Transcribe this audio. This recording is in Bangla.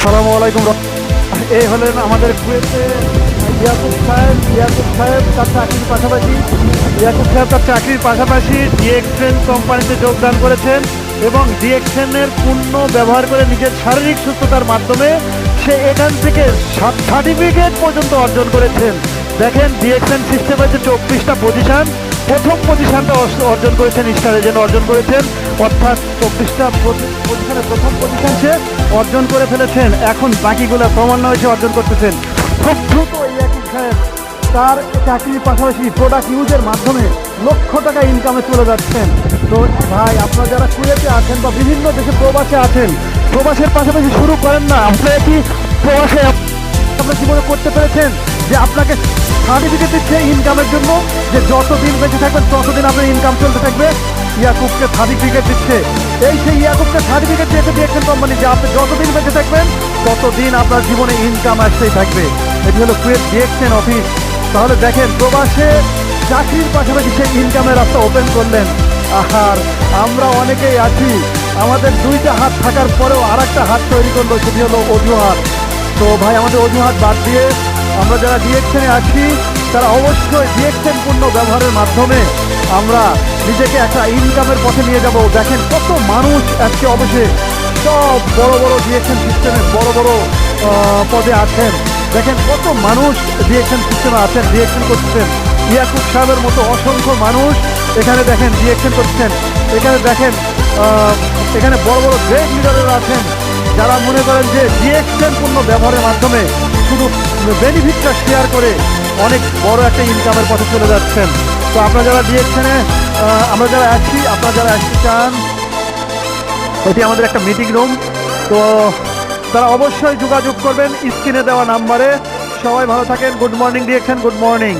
আসসালামু আলাইকুম এই হলেন আমাদের কুয়েতে ইয়াকুব সাহেব ইয়াকুব সাহেব তার চাকরির পাশাপাশি, ইয়াকুব সাহেব তার চাকরির পাশাপাশি ডিএক্সেন কোম্পানিতে যোগদান করেছেন এবং ডিএক্সেনের পূর্ণ ব্যবহার করে নিজের শারীরিক সুস্থতার মাধ্যমে সে এখান থেকে সার্টিফিকেট পর্যন্ত অর্জন করেছেন। দেখেন ডিএক্সএন সিস্টেমের যে চব্বিশটা পজিশন প্রথম পজিশনটা অর্জ- অর্জন করেছেন স্টার এজেন্ট অর্জন করেছেন। অর্থাৎ চব্বিশটা পজিশনে প্রথম পজিশন সে অর্জন করে ফেলেছেন। এখন বাকিগুলো ক্রমান্বয়ে সে অর্জন করতেছেন। খুব দ্রুত এই একই সাহেব তার চাকরির পাশাপাশি প্রোডাক্ট ইউজের মাধ্যমে লক্ষ টাকা ইনকামে চলে যাচ্ছেন। তো ভাই, আপনারা যারা কুয়েতে আছেন বা বিভিন্ন দেশে প্রবাসে আছেন, প্রবাসের পাশাপাশি শুরু করেন না। আপনারা কি প্রবাসে আপনার জীবনে করতে পেরেছেন যে আপনাকে সার্টিফিকেট দিচ্ছে ইনকামের জন্য, যে যতদিন বেঁচে থাকবেন ততদিন আপনার ইনকাম চলতে থাকবে। ইয়াকুবকে সার্টিফিকেট দিচ্ছে। এই সেই ইয়াকুবকে সার্টিফিকেট দিয়েছে দিয়েছেন কোম্পানি যে আপনি যতদিন বেঁচে থাকবেন, ততদিন আপনার জীবনে ইনকাম আসতেই থাকবে। এটি হলো কুয়েত ডিএক্সএন অফিস তাহলে দেখেন, প্রবাসে চাকরির পাশাপাশি সেই ইনকামের রাস্তা ওপেন করলেন। আর আমরা অনেকেই আছি। আমাদের দুইটা হাত থাকার পরেও আর একটা হাত তৈরি করল, সেটি হলো অজুহাত। তো ভাই, আমাদের অজুহাত বাদ দিয়ে আমরা যারা ডিএক্সেনে আছি, তারা অবশ্যই ডিএক্সেন পূর্ণ ব্যবহারের মাধ্যমে আমরা নিজেকে একটা ইনকামের পথে নিয়ে যাব। দেখেন কত মানুষ আজকে অবশ্যই সব বড় বড় ডিএক্সেন সিস্টেমে বড় বড় পদে আছেন। দেখেন কত মানুষ ডিএক্সেন সিস্টেমে আছেন ডিএক্সেন করছেন। ইয়াকুব সাহেবের মতো অসংখ্য মানুষ এখানে দেখেন ডিএক্সেন করছেন। এখানে দেখেন এখানে বড় বড় গ্রেট লিডাররা আছেন। যারা মনে করেন যে ডিএক্সএন পণ্য ব্যবহারের মাধ্যমে শুধু বেনিফিটটা শেয়ার করে অনেক বড় একটা ইনকামের পথে চলে যাচ্ছেন। তো আপনারা যারা ডিএক্সএনে আমরা যারা আসছি আপনারা যারা আসতে চান, এটি আমাদের একটা মিটিং রুম তো তারা অবশ্যই যোগাযোগ করবেন স্ক্রিনে দেওয়া নাম্বারে। সবাই ভালো থাকেন। Good morning DXN good morning.